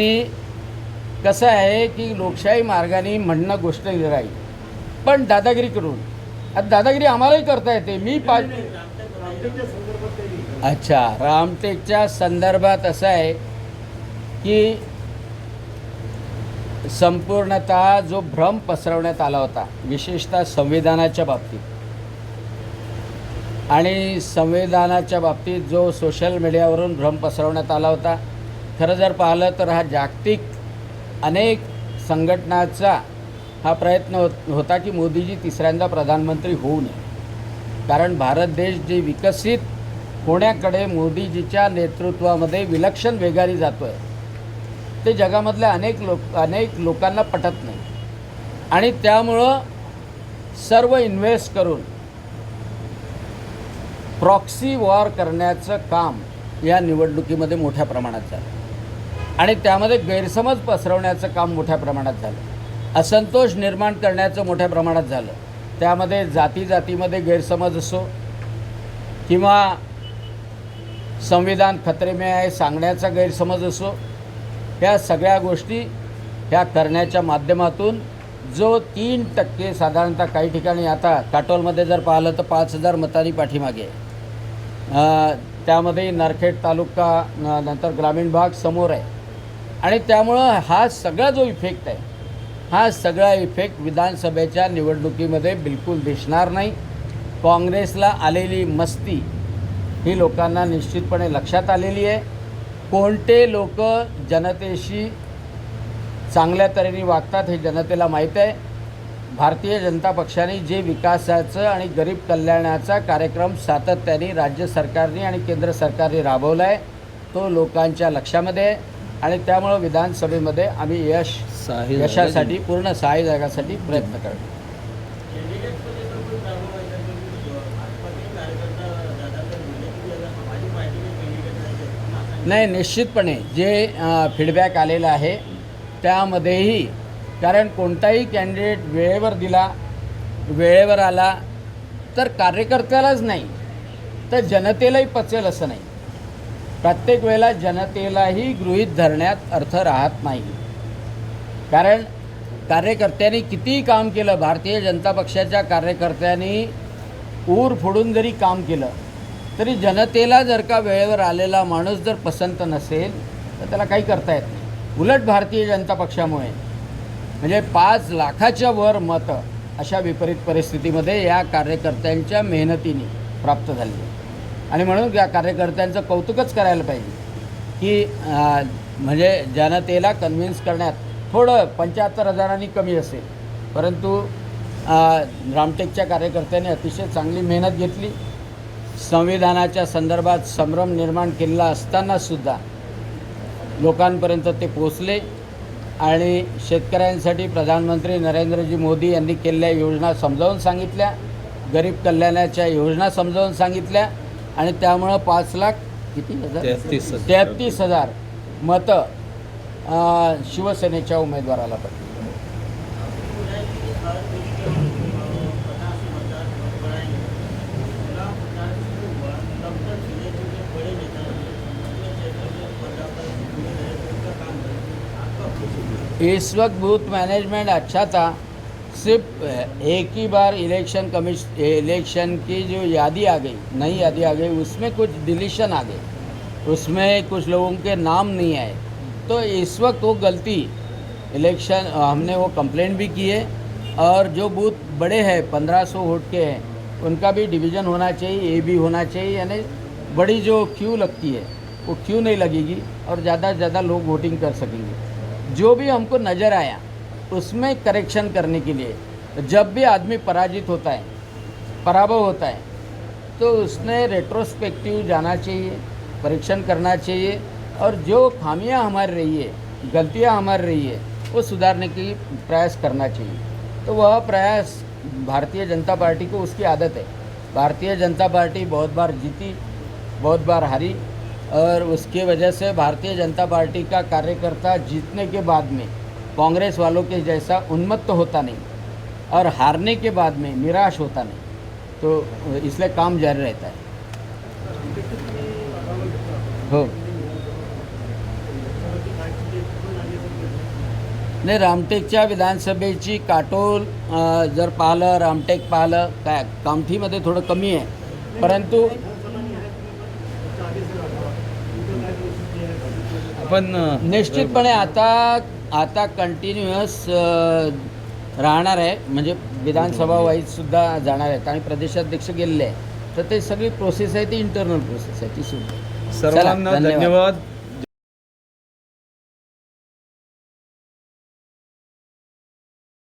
त्यांनी कसं आहे की लोकशाही मार्गाने म्हणणं गोष्ट राहील. पण दादागिरी करून. आता दादागिरी आम्हालाही करता येते. मी पाच अच्छा रामटेकच्या संदर्भात असं आहे की संपूर्णतः जो भ्रम पसरवण्यात आला होता विशेषतः संविधानाच्या बाबतीत. आणि संविधानाच्या बाबतीत जो सोशल मीडियावरून भ्रम पसरवण्यात आला होता खरं जर पाहिलं तर हा जागतिक अनेक संघटनाचा हा प्रयत्न होत होता की मोदीजी तिसऱ्यांदा प्रधानमंत्री होऊ नये कारण भारत देश जे विकसित होण्याकडे मोदीजीच्या नेतृत्वामध्ये विलक्षण वेगारी जातो आहे ते जगामधल्या अनेक लोक अनेक लोकांना पटत नाही. आणि त्यामुळं सर्व इन्व्हेस्ट करून प्रॉक्सी वॉर करण्याचं काम या निवडणुकीमध्ये मोठ्या प्रमाणात झालं. आणि त्यामध्ये गैरसमज पसरवण्याचं काम मोठ्या प्रमाणात झालं. असंतोष निर्माण करण्याचं मोठ्या प्रमाणात झालं. त्यामध्ये जाती जातीमध्ये गैरसमज असो किंवा संविधान खतरेमे आहे सांगण्याचा गैरसमज असो ह्या सगळ्या गोष्टी ह्या करण्याच्या माध्यमातून जो तीन टक्के साधारणतः काही ठिकाणी आता काटोलमध्ये जर पाहिलं तर पाच हजार मतांनी पाठीमागे त्यामध्ये नरखेड तालुका नंतर ग्रामीण भाग समोर आहे. आणि त्यामुळं हा सगळा जो इफेक्ट आहे हा सगळा इफेक्ट विधानसभेच्या निवडणुकीमध्ये बिलकुल दिसणार नाही. काँग्रेसला आलेली मस्ती ही लोकांना निश्चितपणे लक्षात आलेली आहे. कोणते लोक जनतेशी चांगल्या तऱ्हेने वागतात हे जनतेला माहीत आहे. भारतीय जनता पक्षाने जे विकासाचं आणि गरीब कल्याणाचा कार्यक्रम सातत्याने राज्य सरकारने आणि केंद्र सरकारने राबवला आहे तो लोकांच्या लक्षामध्ये आहे. आणि त्यामुळं विधानसभेमध्ये आम्ही यश यशासाठी पूर्ण सहाय्य जागासाठी प्रयत्न करतो नाही निश्चितपणे जे फीडबॅक आलेलं आहे त्यामध्येही कारण कोणताही कॅन्डिडेट वेळेवर दिला वेळेवर आला तर कार्यकर्त्यालाच नाही. तर जनतेलाही पचेल असं नाही. प्रत्येक वेळेला जनतेलाही गृहीत धरण्यात अर्थ राहत नाही. कारण कार्यकर्त्यांनी कितीही काम केलं भारतीय जनता पक्षाच्या कार्यकर्त्यांनी ऊर फोडून जरी काम केलं तरी जनतेला जर का वेळेवर आलेला माणूस जर पसंत नसेल तर त्याला काही करता येत नाही. उलट भारतीय जनता पक्षामुळे. म्हणजे पाच लाखाच्या वर मतं अशा विपरीत परिस्थितीमध्ये या कार्यकर्त्यांच्या मेहनतीने प्राप्त झाली आहे आणि म्हणून या कार्यकर्त्यांचं कौतुकच करायला पाहिजे. की म्हणजे जनतेला कन्व्हिन्स करण्यात थोडं पंच्याहत्तर हजारांनी कमी असेल. परंतु रामटेकच्या कार्यकर्त्यांनी अतिशय चांगली मेहनत घेतली. संविधानाच्या संदर्भात संभ्रम निर्माण केलेला असतानासुद्धा लोकांपर्यंत ते पोचले आणि शेतकऱ्यांसाठी प्रधानमंत्री नरेंद्रजी मोदी यांनी केलेल्या योजना समजावून सांगितल्या गरीब कल्याणाच्या योजना समजावून सांगितल्या आणि त्यामुळं पाच लाख किती हजार? तेहतीस हजार. मतं शिवसेनेच्या उमेदवाराला पडली इस वक्त बूथ मैनेजमेंट अच्छा था सिर्फ़ एक ही बार इलेक्शन कमिश इलेक्शन की जो यादी आ गई, नई यादी आ गई, उसमें कुछ डिलीशन आ गई उसमें कुछ लोगों के नाम नहीं आए। तो इस वक्त वो गलती इलेक्शन हमने वो कंप्लेंट भी की है और जो बूथ बड़े हैं, पंद्रह सौ वोट के हैं, उनका भी डिवीज़न होना चाहिए ए भी होना चाहिए, यानी बड़ी जो क्यू लगती है, वो क्यू नहीं लगेगी और ज़्यादा से ज़्यादा लोग वोटिंग कर सकेंगे। जो भी हमको नज़र आया उसमें करेक्शन करने के लिए। जब भी आदमी पराजित होता है, पराभव होता है तो उसने रेट्रोस्पेक्टिव जाना चाहिए, परीक्षण करना चाहिए और जो खामियाँ हमारी रही है, गलतियाँ हमारी रही है, वो सुधारने की प्रयास करना चाहिए। तो वह प्रयास भारतीय जनता पार्टी को उसकी आदत है। भारतीय जनता पार्टी बहुत बार जीती, बहुत बार हारी और उसके वजह से भारतीय जनता पार्टी का कार्यकर्ता जीतने के बाद में कांग्रेस वालों के जैसा उन्मत्त होता नहीं और हारने के बाद में निराश होता नहीं। तो इसलिए काम जारी रहता है। हो। नाही रामटेकच्या विधानसभेची काटोल जर पाहिलं रामटेक पाहिलं काय कामठीमध्ये थोडं कमी आहे. परंतु आपण अ, निश्चितपणे आता आता कंटिन्युअस राहणार आहे. म्हणजे विधानसभा वाईज सुद्धा जाणार आहेत. आणि प्रदेशाध्यक्ष गेलेले आहे तर ते सगळी प्रोसेस आहे ती इंटरनल प्रोसेस आहे ती सुद्धा सर्वांना. धन्यवाद.